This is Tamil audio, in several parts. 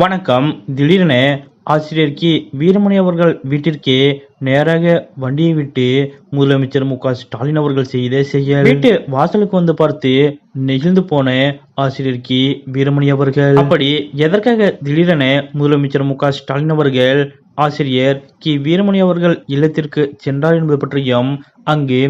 வணக்கம். திடீரென ஆசிரியர் கி வீரமணி அவர்கள் வீட்டிற்கே நேராக வண்டியை விட்டு முதலமைச்சர் மு க ஸ்டாலின் அவர்கள் செய்த செயல். வீட்டு வாசலுக்கு வந்து பார்த்து நெகிழ்ந்து போன ஆசிரியர் கி வீரமணி அவர்கள். அப்படி எதற்காக திடீரென முதலமைச்சர் மு க ஸ்டாலின் அவர்கள் ஆசிரியர் கி வீரமணி அவர்கள் இல்லத்திற்கு சென்றார் என்பது பற்றியும் அங்கு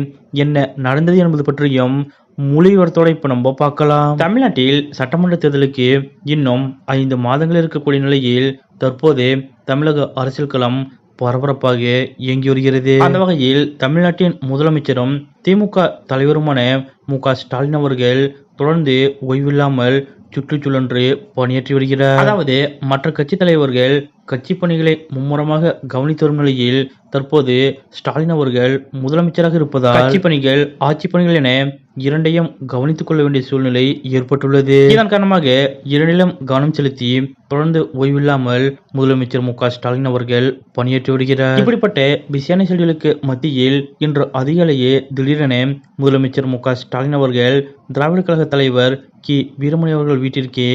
என்ன நடந்தது என்பது பற்றியும் முழு இப்ப நம்ம பார்க்கலாம். தமிழ்நாட்டில் சட்டமன்ற தேர்தலுக்கு இன்னும் ஐந்து மாதங்கள் இருக்கக்கூடிய நிலையில் தற்போது தமிழக அரசியல் களம் பரபரப்பாக இயங்கி வருகிறது. அந்த வகையில் தமிழ்நாட்டின் முதலமைச்சரும் திமுக தலைவருமான மு க ஸ்டாலின் அவர்கள் தொடர்ந்து ஓய்வில்லாமல் சுற்றுச்சூழன்று பணியாற்றி வருகிறார். அதாவது மற்ற கட்சி தலைவர்கள் கட்சி பணிகளை மும்முரமாக கவனித்து வரும் நிலையில் தற்போது ஸ்டாலின் அவர்கள் முதலமைச்சராக இருப்பதால் கட்சி பணிகள் ஆட்சி பணிகள் என இரண்டையும் கவனித்துக் கொள்ள வேண்டிய சூழ்நிலை ஏற்பட்டுள்ளது. இதன் காரணமாக இரண்டிலும் கவனம் செலுத்தி தொடர்ந்து ஓய்வில்லாமல் முதலமைச்சர் மு ஸ்டாலின் அவர்கள் பணியாற்றி வருகிறார். இப்படிப்பட்ட பிஸியான செய்திகளுக்கு மத்தியில் இன்று அதிகாலையே திடீரென முதலமைச்சர் மு ஸ்டாலின் அவர்கள் திராவிட கழக தலைவர் கி. வீரமணி அவர்கள் வீட்டிற்கே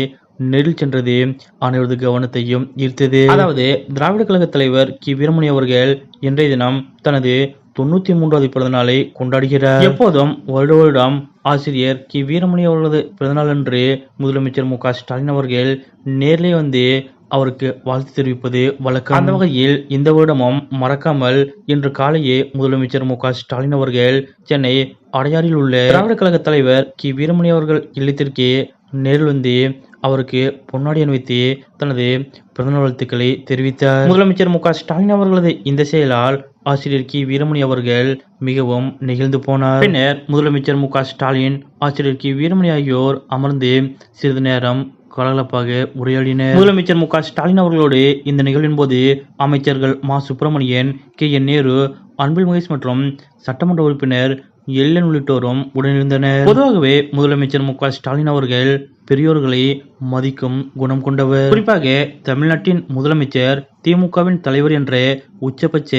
நேரில் சென்றது. அனைவரது கவனத்தையும் ஈர்த்தது. அதாவது திராவிட கழக தலைவர் கி. வீரமணி அவர்கள் இன்றைய தினம் தனது தொண்ணூத்தி மூன்றாவது பிறந்த நாளை கொண்டாடுகிறார். எப்போதும் வருட வருடம் ஆசிரியர் கி. வீரமணி அவர்களது பிறந்தநாள் அன்று முதலமைச்சர் மு. க. ஸ்டாலின் அவர்கள் நேரிலே வந்து அவருக்கு வாழ்த்து தெரிவிப்பது வழக்கம். அந்த வகையில் இந்த வருடமும் மறக்காமல் இன்று காலையே முதலமைச்சர் மு. க. ஸ்டாலின் அவர்கள் சென்னை அடையாறில் உள்ள திராவிட கழக தலைவர் கி. வீரமணி அவர்கள் இல்லத்திற்கே நேரில் வந்து அவருக்கு பொன்னாடி அணிவித்து தனது பிறந்தநாள் வாழ்த்துக்களை தெரிவித்தார். முதலமைச்சர் மு ஸ்டாலின் அவர்களது இந்த செயலால் ஆசிரியர் கி. வீரமணி அவர்கள் மிகவும் நெகிழ்ந்து போனார். பின்னர் முதலமைச்சர் மு ஸ்டாலின் ஆசிரியர் கி. வீரமணி ஆகியோர் அமர்ந்து சிறிது நேரம் கலகலப்பாக உரையாடினர். முதலமைச்சர் மு ஸ்டாலின் அவர்களோடு இந்த நிகழ்வின் போது அமைச்சர்கள் மா. சுப்பிரமணியன் கே. என். நேரு அன்பில் மகேஷ் மற்றும் சட்டமன்ற உறுப்பினர் எல்லன் உள்ளிட்டோரும் உடனிருந்தனர். பொதுவாகவே முதலமைச்சர் மு ஸ்டாலின் அவர்கள் பெரியோர்களை மதிக்கும் குணம் கொண்டவர். குறிப்பாக தமிழ்நாட்டின் முதலமைச்சர் திமுகவின் தலைவர் என்ற உச்சபட்ச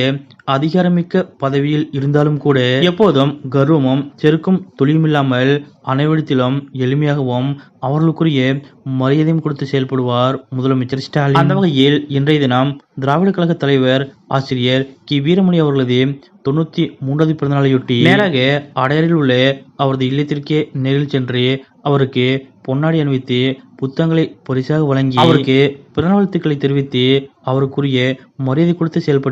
அதிகாரமிக்க பதவியில் இருந்தாலும் கூட எப்போதும் கர்வமும் செருக்கும் துளியுமில்லாமல் அனைவரிடத்திலும் எளிமையாகவும் அவர்களுக்குரிய மரியாதையும் கொடுத்து செயல்படுவார் முதலமைச்சர் ஸ்டாலின். அந்த வகையில் இன்றைய தினம் திராவிட கழக தலைவர் ஆசிரியர் கி. வீரமணி அவர்களது தொண்ணூத்தி மூன்றாவது பிறந்தநாளையொட்டி நேராக அடையாறில் உள்ள அவரது இல்லத்திற்கே நேரில் சென்று அவருக்கு பொன்னாடி அணிவித்து புத்தகங்களை பரிசாக வழங்கி அவருக்கு பிறநாழ்த்துக்களை தெரிவித்து அவருக்குரிய மரியாதை கொடுத்து செயல்பட்டு